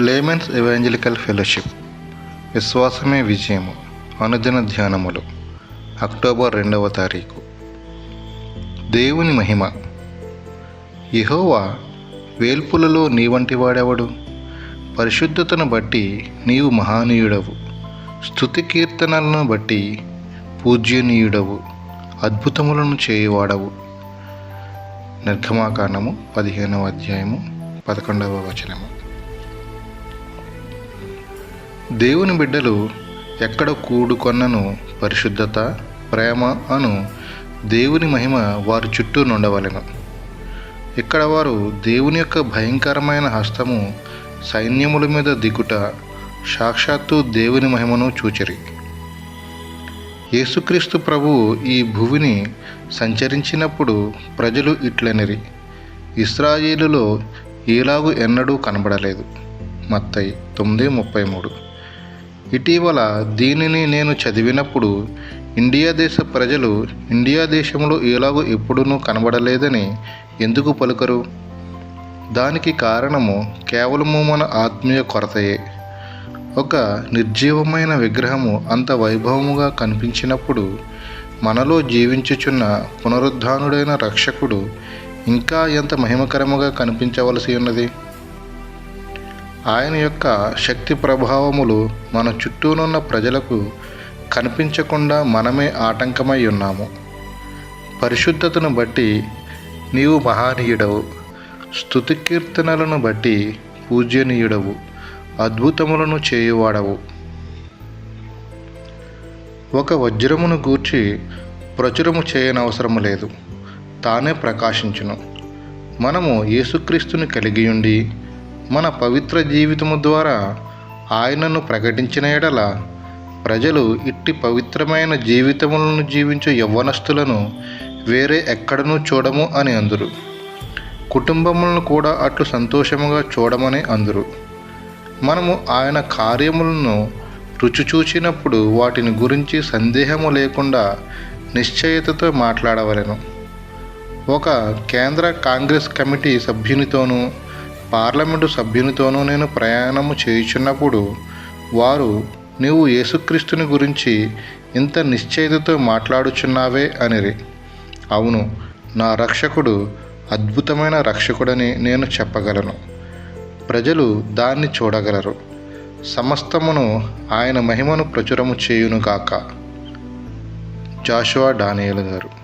Laymen's evangelical fellowship. విశ్వాసమే విజయము. అనుదిన ధ్యానములు. October రెండవ తారీఖు. దేవుని మహిమ. యెహోవా వేల్పులలో నీ వంటి వాడెవడు? పరిశుద్ధతను బట్టి నీవు మహానీయుడవు. స్థుతి కీర్తనలను బట్టి పూజ్యనీయుడవు. అద్భుతములను చేయువాడవు. నిర్గమాకాండము పదిహేనవ అధ్యాయము పదకొండవ వచనము. దేవుని బిడ్డలు ఎక్కడ కూడుకొన్నను పరిశుద్ధత ప్రేమ అను దేవుని మహిమ వారి చుట్టూ నుండవలెను. ఇక్కడ వారు దేవుని యొక్క భయంకరమైన హస్తము సైన్యముల మీద దిగుట సాక్షాత్తు దేవుని మహిమను చూచరి. యేసుక్రీస్తు ప్రభువు ఈ భూమిని సంచరించినప్పుడు ప్రజలు ఇట్లనిరి ఇస్రాయేలులో ఈలాగు ఎన్నడూ కనబడలేదు. మత్తయి తొమ్మిది ముప్పై మూడు. ఇటీవల దీనిని నేను చదివినప్పుడు ఇండియా దేశ ప్రజలు ఇండియా దేశంలో ఎలాగో ఎప్పుడూ కనబడలేదని ఎందుకు పలుకరు? దానికి కారణము కేవలము మన ఆత్మీయ కొరతయే. ఒక నిర్జీవమైన విగ్రహము అంత వైభవముగా కనిపించినప్పుడు మనలో జీవించుచున్న పునరుద్ధానుడైన రక్షకుడు ఇంకా ఎంత మహిమకరముగా కనిపించవలసి ఉన్నది? ఆయన యొక్క శక్తి ప్రభావములు మన చుట్టూనున్న ప్రజలకు కనిపించకుండా మనమే ఆటంకమై ఉన్నాము. పరిశుద్ధతను బట్టి నీవు మహానీయుడవు. స్తుతి కీర్తనలను బట్టి పూజ్యనీయుడవు. అద్భుతములను చేయువాడవు. ఒక వజ్రమును గూర్చి ప్రచురము చేయనవసరము లేదు. తానే ప్రకాశించును. మనము యేసుక్రీస్తుని కలిగి ఉండి మన పవిత్ర జీవితము ద్వారా ఆయనను ప్రకటించిన ఎడల ప్రజలు ఇట్టి పవిత్రమైన జీవితములను జీవించే యవ్వనస్తులను వేరే ఎక్కడనూ చూడము అని అందరు. కుటుంబములను కూడా అట్లు సంతోషముగా చూడమని అందరు. మనము ఆయన కార్యములను రుచి చూచినప్పుడు వాటిని గురించి సందేహము లేకుండా నిశ్చయతతో మాట్లాడవలెను. ఒక కేంద్ర కాంగ్రెస్ కమిటీ సభ్యునితోనూ పార్లమెంటు సభ్యునితోనూ నేను ప్రయాణము చేయుచున్నప్పుడు వారు నీవు యేసుక్రీస్తుని గురించి ఇంత నిశ్చయితతో మాట్లాడుచున్నావే అనిరి. అవును నా రక్షకుడు అద్భుతమైన రక్షకుడని నేను చెప్పగలను. ప్రజలు దాన్ని చూడగలరు. సమస్తమును ఆయన మహిమను ప్రచురము చేయునుగాక. జాషువా డానియల్ గారు.